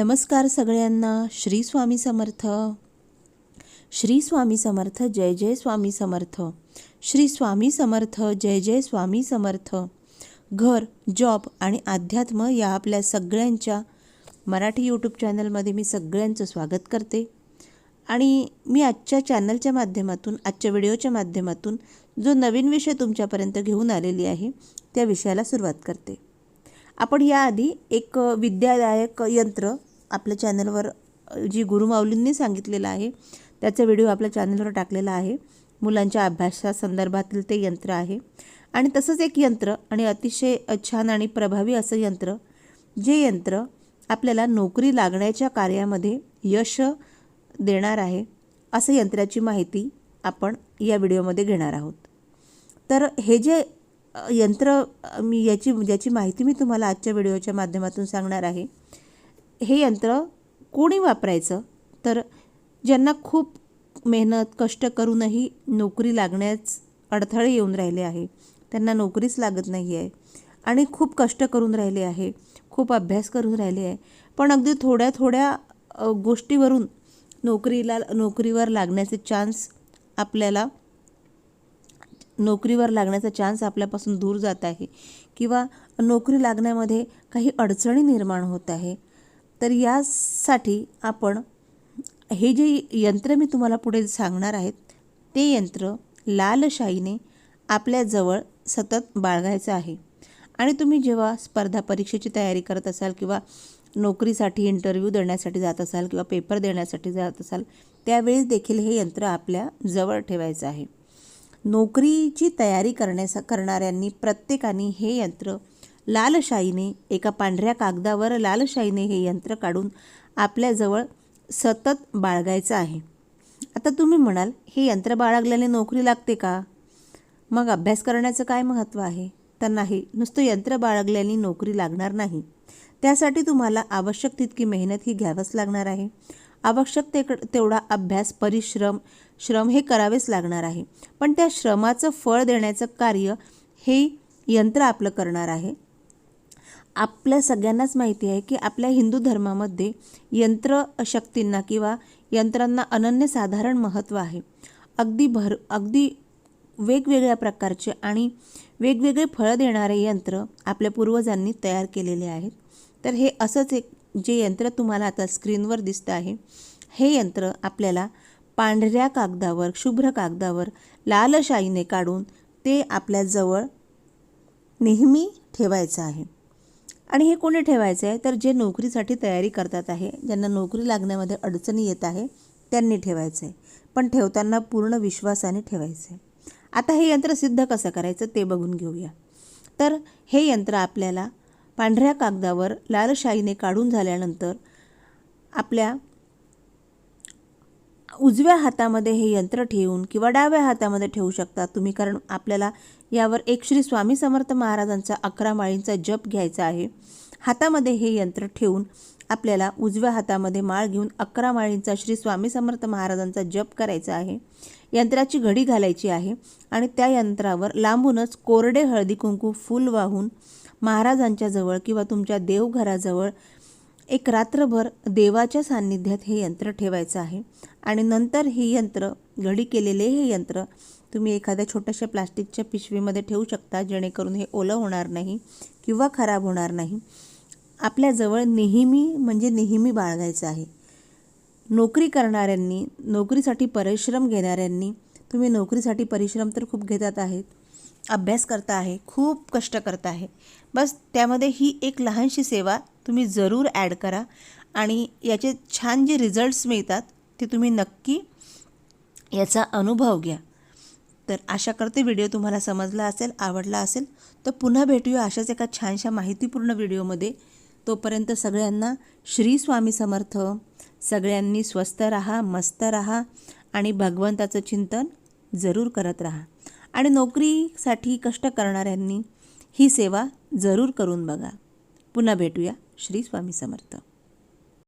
नमस्कार सगळ्यांना. श्री स्वामी समर्थ. श्री स्वामी समर्थ जय जय स्वामी समर्थ. श्री स्वामी समर्थ जय जय स्वामी समर्थ. घर जॉब आणि अध्यात्म या आपल्या सगळ्यांच्या मराठी यूट्यूब चॅनलमध्ये मी सगळ्यांचं स्वागत करते. आणि मी आजच्या चॅनलच्या माध्यमातून आजच्या व्हिडिओच्या माध्यमातून जो नवीन विषय तुमच्यापर्यंत घेऊन आलेली आहे त्या विषयाला सुरुवात करते. आपण याआधी एक विद्यादायक यंत्र आपल्या चॅनलवर जी गुरुमाऊलींनी सांगितलेलं आहे त्याचा व्हिडिओ आपल्या चॅनलवर टाकलेला आहे. मुलांच्या अभ्यासासंदर्भातील ते यंत्र आहे. आणि तसंच एक यंत्र आणि अतिशय छान आणि प्रभावी असं यंत्र जे यंत्र आपल्याला नोकरी लागण्याच्या कार्यामध्ये यश देणार आहे असं यंत्राची माहिती आपण या व्हिडिओमध्ये घेणार आहोत. तर हे जे यंत्र मी याची ज्याची माहिती मी तुम्हाला आजच्या व्हिडिओच्या माध्यमातून सांगणार आहे. हे यंत्र कोणी वापरायचं? तर ज्यांना खूप मेहनत कष्ट करूनही नोकरी लागण्यास अडथळे येऊन राहिले आहे त्यांना नोकरीच लागत नाही आहे आणि खूप कष्ट करून राहिले आहे खूप अभ्यास करून राहिले आहे. पण अगदी थोड्या थोड्या गोष्टीवरून नोकरीला नोकरीवर लागण्याचे चान्स आपल्याला नोकरीवर लागण्याचा चान्स आपल्यापासून दूर जात आहे किंवा नोकरी लागण्यामध्ये काही अडचणी निर्माण होत आहे. तर यासाठी आपण हे जे यंत्र मी तुम्हाला पुढे सांगणार आहेत ते यंत्र लालशाहीने आपल्याजवळ सतत बाळगायचं आहे. आणि तुम्ही जेव्हा स्पर्धा परीक्षेची तयारी करत असाल किंवा नोकरीसाठी इंटरव्ह्यू देण्यासाठी जात असाल किंवा पेपर देण्यासाठी जात असाल त्यावेळेस देखील हे यंत्र आपल्या जवळ ठेवायचं आहे. नोकरीची तयारी करण्यास करणाऱ्यांनी प्रत्येकाने हे यंत्र लालशाईने एका पांढऱ्या कागदावर लालशाईने हे यंत्र काढून आपल्याजवळ सतत बाळगायचं आहे. आता तुम्ही म्हणाल हे यंत्र बाळगल्याने नोकरी लागते का? मग अभ्यास करण्याचं काय महत्त्व आहे? तर नाही नुसतं यंत्र बाळगल्याने नोकरी लागणार नाही. त्यासाठी तुम्हाला आवश्यक तितकी मेहनत ही घ्यावंच लागणार आहे. आवश्यक ते तेवढा अभ्यास परिश्रम श्रम हे करावेच लागणार आहे. पण त्या श्रमाचं फळ देण्याचं कार्य हे यंत्र आपलं करणार आहे. आपल्या सगळ्यांनाच माहिती आहे की आपल्या हिंदू धर्मामध्ये यंत्र शक्तींना किंवा यंत्रांना अनन्यसाधारण महत्त्व आहे. अगदी भर अगदी वेगवेगळ्या प्रकारचे आणि वेगवेगळे फळं देणारे यंत्र आपल्या पूर्वजांनी तयार केलेले आहेत. तर हे असंच एक जे यंत्र तुम्हाला आता स्क्रीनवर दिसतं आहे हे यंत्र आपल्याला पांढऱ्या कागदावर शुभ्र कागदावर लालशाईने काढून ते आपल्याजवळ नेहमी ठेवायचं आहे. आणि हे कोणी ठेवायचं आहे? तर जे नोकरीसाठी तयारी करतात आहे ज्यांना नोकरी लागण्यामध्ये अडचणी येत आहे त्यांनी ठेवायचं आहे. पण ठेवताना पूर्ण विश्वासाने ठेवायचं आहे. आता हे यंत्र सिद्ध कसं करायचं ते बघून घेऊया. तर हे यंत्र आपल्याला पांढऱ्या कागदावर लाल शाईने काढून झाल्यानंतर आपल्या उजव्या हातामध्ये हे यंत्र ठेवून किंवा डाव्या हातामध्ये ठेवू शकता तुम्ही कारण आपल्याला यावर एक श्री स्वामी समर्थ महाराजांचा अकरा माळींचा जप घ्यायचा आहे. हातामध्ये हे यंत्र ठेवून आपल्याला उजव्या हातामध्ये माळ घेऊन अकरा माळींचा श्री स्वामी समर्थ महाराजांचा जप करायचा आहे. यंत्राची घडी घालायची आहे आणि त्या यंत्रावर लांबूनच कोरडे हळदी कुंकू फूल वाहून महाराजांच्या जवळ किंवा तुमच्या देवघराजवळ एक रात्रभर देवाच्या सान्निध्यात हे यंत्र ठेवायचं आहे. आणि नंतर हे यंत्र घडी केलेले हे यंत्र तुम्ही एखाद्या छोट्याशा प्लास्टिकच्या पिशवीमध्ये ठेवू शकता जेणेकरून हे ओलं होणार नाही किंवा खराब होणार नाही. आपल्याजवळ नेहमी म्हणजे नेहमी बाळगायचं आहे. नोकरी करणाऱ्यांनी नोकरीसाठी परिश्रम घेणाऱ्यांनी तुम्ही नोकरीसाठी परिश्रम तर खूप घेतात आहेत अभ्यास करता आहे खूप कष्ट करता आहे. बस त्यामध्ये ही एक लहानशी सेवा तुम्ही जरूर ॲड करा आणि याचे छान जे रिझल्ट्स मिळतात ते तुम्ही नक्की याचा अनुभव घ्या. तर आशा करते व्हिडिओ तुम्हाला समजला असेल आवडला असेल तर पुन्हा भेटूया अशाच एका छानशा माहितीपूर्ण व्हिडिओमध्ये तोपर्यंत सगळ्यांना श्री स्वामी समर्थ. सगळ्यांनी स्वस्थ रहा मस्त रहा आणि भगवंताचं चिंतन जरूर करत राहा. आणि नोकरीसाठी कष्ट करणाऱ्यांनी ही सेवा जरूर करून बघा. पुन्हा भेटूया. श्री स्वामी समर्थ.